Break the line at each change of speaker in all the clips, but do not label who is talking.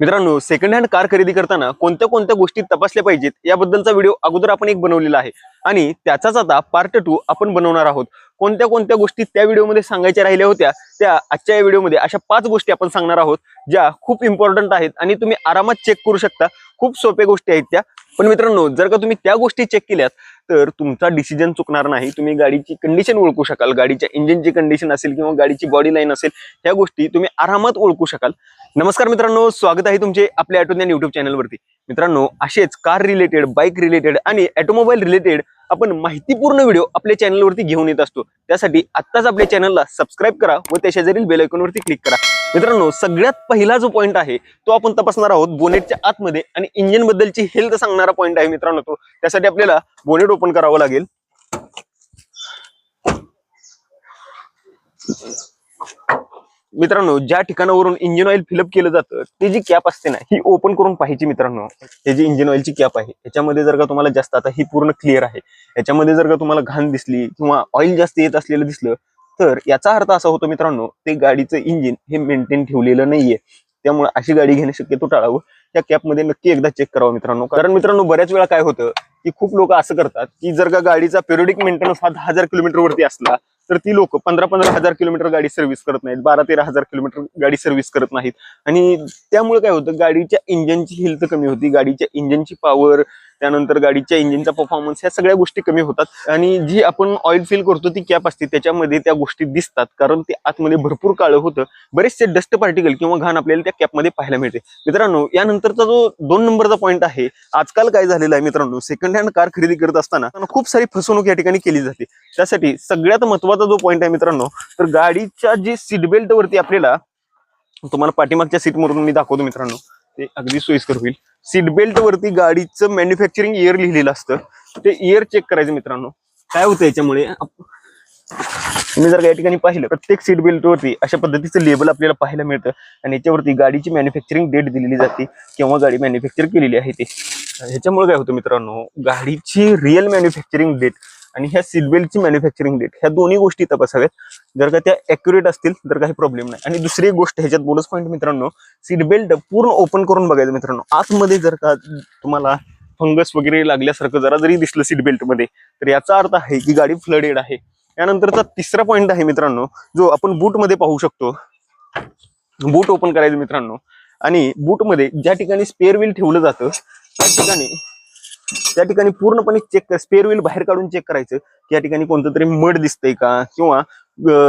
मित्रांनो second hand car खरेदी करताना कोणत्या कोणत्या गोष्टी तपासल्या पाहिजेत याबद्दलचा व्हिडिओ अगोदर आपण एक बनवलेला आहे. आणि त्याचाच आता पार्ट टू आपण बनवणार आहोत. कोणत्या कोणत्या गोष्टी त्या व्हिडिओमध्ये सांगायच्या राहिल्या होत्या त्या आजच्या या व्हिडिओमध्ये अशा पाच गोष्टी आपण सांगणार आहोत ज्या खूप इम्पॉर्टंट आहेत आणि तुम्ही आरामात चेक करू शकता. खूप सोप्या गोष्टी आहेत त्या. पण मित्रांनो जर का तुम्ही त्या गोष्टी चेक केल्यात तर तुमचा डिसिजन चुकणार नाही. तुम्ही गाडीची कंडिशन ओळखू शकाल. गाडीच्या इंजिनची कंडिशन असेल किंवा गाडीची बॉडी लाईन असेल ह्या गोष्टी तुम्ही आरामात ओळखू शकाल. नमस्कार मित्रांनो स्वागत आहे तुमचे आपल्या ऑटोज्ञान युट्यूब चॅनलवरती मित्रांनो असेच कार रिलेटेड बाईक रिलेटेड आणि ऑटोमोबाईल रिलेटेड आपण माहितीपूर्ण व्हिडिओ आपल्या चॅनलवरती घेऊन येत असतो. त्यासाठी आत्ताच आपल्या चॅनलला सबस्क्राईब करा व त्या शेजारील बेलायकॉनवरती क्लिक करा. मित्रांनो सगळ्यात पहिला जो पॉईंट आहे तो आपण तपासणार आहोत बोनेटच्या आतमध्ये आणि इंजिन बद्दलची हेल्थ सांगणारा पॉईंट आहे मित्रांनो तो. त्यासाठी आपल्याला बोनेट ओपन करावं लागेल. मित्रांनो ज्या ठिकाणावरून इंजिन ऑइल फिलअप केलं जातं ती जी कॅप असते ना ही ओपन करून पाहिजे मित्रांनो. हे जी इंजिन ऑइलची कॅप आहे याच्यामध्ये जर का तुम्हाला जास्त आता ही पूर्ण क्लिअर आहे याच्यामध्ये जर का तुम्हाला घाण दिसली किंवा ऑइल जास्त येत असलेलं दिसलं तर याचा अर्थ असा होतो मित्रांनो ते गाडीचं इंजिन हे मेंटेन ठेवलेलं नाहीये. त्यामुळे अशी गाडी घेणं शक्यतो टाळावं. त्या कॅपमध्ये नक्की एकदा चेक करावं मित्रांनो. कारण मित्रांनो बऱ्याच वेळा काय होतं की खूप लोक असं करतात की जर का गाडीचा पेरियोडिक मेंटेनन्स हा दहा हजार किलोमीटर वरती असला तर ती लोक पंधरा पंधरा हजार किलोमीटर गाडी सर्व्हिस करत नाहीत. बारा तेरा हजार किलोमीटर गाडी सर्व्हिस करत नाहीत. आणि त्यामुळे काय होतं गाडीच्या इंजिनची हेल्थ कमी होती. गाडीच्या इंजिनची पॉवर त्यानंतर गाडीच्या इंजिनचा परफॉर्मन्स ह्या सगळ्या गोष्टी कमी होतात. आणि जी आपण ऑइल फिल करतो ती कॅप असते. त्याच्यामध्ये त्या गोष्टी दिसतात. कारण ते आतमध्ये भरपूर काळं होतं. बरेचसे डस्ट पार्टिकल किंवा घाण आपल्याला त्या कॅपमध्ये पाहायला मिळते. मित्रांनो यानंतरचा जो दोन नंबरचा पॉईंट आहे आजकाल काय झालेला आहे मित्रांनो सेकंड हँड कार खरेदी करत असताना खूप सारी फसवणूक या ठिकाणी केली जाते. त्यासाठी सगळ्यात महत्त्वाचा जो पॉईंट आहे मित्रांनो तर गाडीच्या जी सीट बेल्ट वरती आपल्याला तुम्हाला पाठीमागच्या सीट मधून मी दाखवतो मित्रांनो. ते अगदी सोयीस्कर होईल. सीट बेल्ट वरती गाडीचं मॅन्युफॅक्चरिंग इयर लिहिलेलं असतं. ते इयर चेक करायचं मित्रांनो. काय होतं याच्यामुळे? मी तुम्ही जर या ठिकाणी पाहिलं प्रत्येक सीट बेल्ट वरती अशा पद्धतीचं लेबल आपल्याला पाहायला मिळतं आणि याच्यावरती गाडीची मॅन्युफॅक्चरिंग डेट दिलेली जाते. किंवा गाडी मॅन्युफॅक्चर केलेली आहे ते. ह्याच्यामुळे काय होतं मित्रांनो गाडीची रिअल मॅन्युफॅक्चरिंग डेट आणि ह्या सीट बेल्टची मॅन्युफॅक्चरिंग डेट ह्या दोन्ही गोष्टी तपासाव्यात. जर का त्या ॲक्युरेट असतील तर काही प्रॉब्लेम नाही. आणि दुसरी एक गोष्ट ह्याच्यात बोनस पॉईंट मित्रांनो सीट बेल्ट पूर्ण ओपन करून बघायचं मित्रांनो. आतमध्ये जर का तुम्हाला फंगस वगैरे लागल्यासारखं जरा जरी दिसलं सीट बेल्टमध्ये तर याचा अर्थ आहे की गाडी फ्लडेड आहे. यानंतरचा तिसरा पॉईंट आहे मित्रांनो जो आपण बूटमध्ये पाहू शकतो. बूट ओपन करायचं मित्रांनो. आणि बूटमध्ये ज्या ठिकाणी स्पेअर व्हील ठेवलं जातं त्या ठिकाणी त्या ठिकाणी पूर्णपणे चेक स्पेअर व्हील बाहेर काढून चेक करायचं की या ठिकाणी कोणतं तरी मड दिसतंय का? किंवा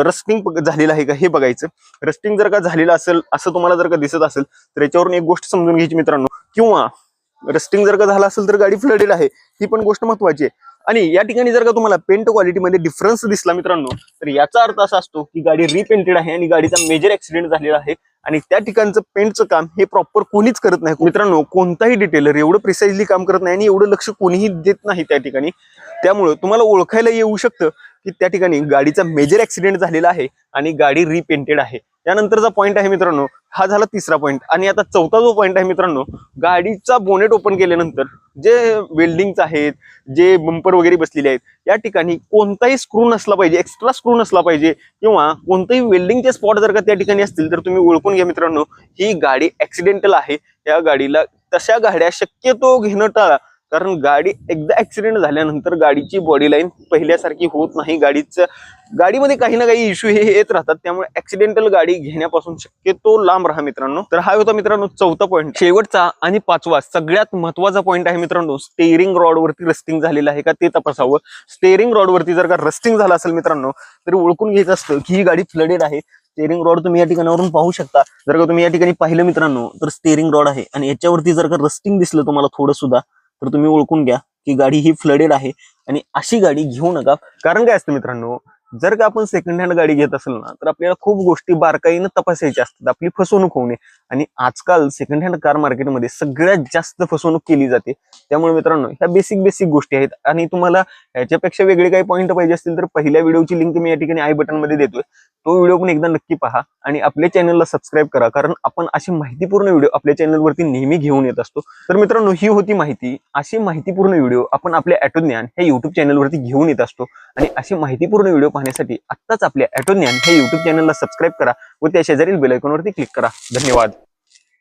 रस्टिंग झालेलं आहे का? हे बघायचं. रस्टिंग जर का झालेलं असेल असं तुम्हाला जर का दिसत असेल तर याच्यावरून एक गोष्ट समजून घ्यायची मित्रांनो. किंवा रस्टिंग जर का झालं असेल तर गाडी फ्लडेड आहे. ही पण गोष्ट महत्वाची आहे. आणि या ठिकाणी जर का तुम्हाला पेंट क्वालिटीमध्ये डिफरन्स दिसला मित्रांनो तर याचा अर्थ असा असतो की गाडी रिपेंटेड आहे आणि गाडीचा मेजर ऍक्सिडेंट झालेला आहे. आणि त्या ठिकाणचं पेंटचं काम हे प्रॉपर कोणीच करत नाही. मित्रांनो कोणताही डिटेलर एवढं प्रिसाइजली काम करत नाही आणि एवढं लक्ष कोणीही देत नाही त्या ठिकाणी. त्यामुळं तुम्हाला ओळखायला येऊ शकतं की त्या ठिकाणी गाडीचा मेजर ऍक्सिडेंट झालेला आहे आणि गाडी रिपेंटेड आहे. त्यानंतरचा पॉईंट आहे मित्रांनो हा झाला तिसरा पॉईंट आणि आता चौथा जो पॉईंट आहे मित्रांनो गाडीचा बोनेट ओपन केल्यानंतर जे वेल्डिंग्स आहेत जे बंपर वगैरे बसलेले आहेत या ठिकाणी कोणताही स्क्रू नसला पाहिजे एक्स्ट्रा स्क्रू नसला पाहिजे किंवा कोणताही वेल्डिंगचे स्पॉट जर का त्या ठिकाणी असतील तर तुम्ही ओळखून घ्या मित्रांनो ही गाडी ऍक्सिडेंटल आहे. या गाडीला तशा गाड्या शक्यतो घेणं टाळा. कारण गाडी एकदा ऍक्सिडेंट झाल्यानंतर गाडीची बॉडी लाईन पहिल्यासारखी होत नाही. गाडीचं गाडीमध्ये काही ना काही इश्यू हे येत राहतात. त्यामुळे ऍक्सिडेंटल गाडी घेण्यापासून शक्यतो लांब राहा मित्रांनो. तर हा होता मित्रांनो चौथा पॉईंट शेवटचा आणि पाचवा सगळ्यात महत्त्वाचा पॉईंट आहे मित्रांनो स्टेअरिंग रॉड वरती रस्टिंग झालेलं आहे का ते तपासावं. स्टेअरिंग रॉड वरती जर का रस्टिंग झालं असेल मित्रांनो तर ओळखून घ्यायचं असतं की ही गाडी फ्लडेड आहे. स्टेअरिंग रॉड तुम्ही या ठिकाणावरून पाहू शकता. जर का तुम्ही या ठिकाणी पाहिलं मित्रांनो तर स्टेअरिंग रॉड आहे. आणि याच्यावरती जर का रस्टिंग दिसलं तुम्हाला थोडं सुद्धा तर तुम्ही ओळखून घ्या की गाडी ही फ्लडेड आहे आणि अशी गाडी घेऊ नका. कारण काय असतं मित्रांनो जर का आपण सेकंड हँड गाडी घेत असेल ना तर आपल्याला खूप गोष्टी बारकाईनं तपासायच्या असतात. आपली फसवणूक होऊ नये. आणि आजकाल सेकंड हँड कार मार्केटमध्ये सगळ्यात जास्त फसवणूक केली जाते. त्यामुळे मित्रांनो ह्या बेसिक बेसिक गोष्टी आहेत. आणि तुम्हाला ह्याच्यापेक्षा वेगळे काही पॉईंट पाहिजे असतील तर पहिल्या व्हिडिओची लिंक मी या ठिकाणी आय बटनमध्ये देतोय. तो व्हिडिओ पण एकदा नक्की पहा आणि आपल्या चॅनलला सबस्क्राईब करा. कारण आपण अशी माहितीपूर्ण व्हिडिओ आपल्या चॅनलवरती नेहमी घेऊन येत असतो. तर मित्रांनो ही होती माहिती. अशी माहितीपूर्ण व्हिडिओ आपण आपल्या ॲटोज्ञान ह्या युट्यूब चॅनलवरती घेऊन येत असतो. आणि अशी माहितीपूर्ण व्हिडिओ पाहण्यासाठी आत्ताच आपल्या ॲटोज्ञान ह्या युट्यूब चॅनलला सबस्क्राईब करा. व त्या शेजारील बेलायकॉनवरती क्लिक करा. धन्यवाद.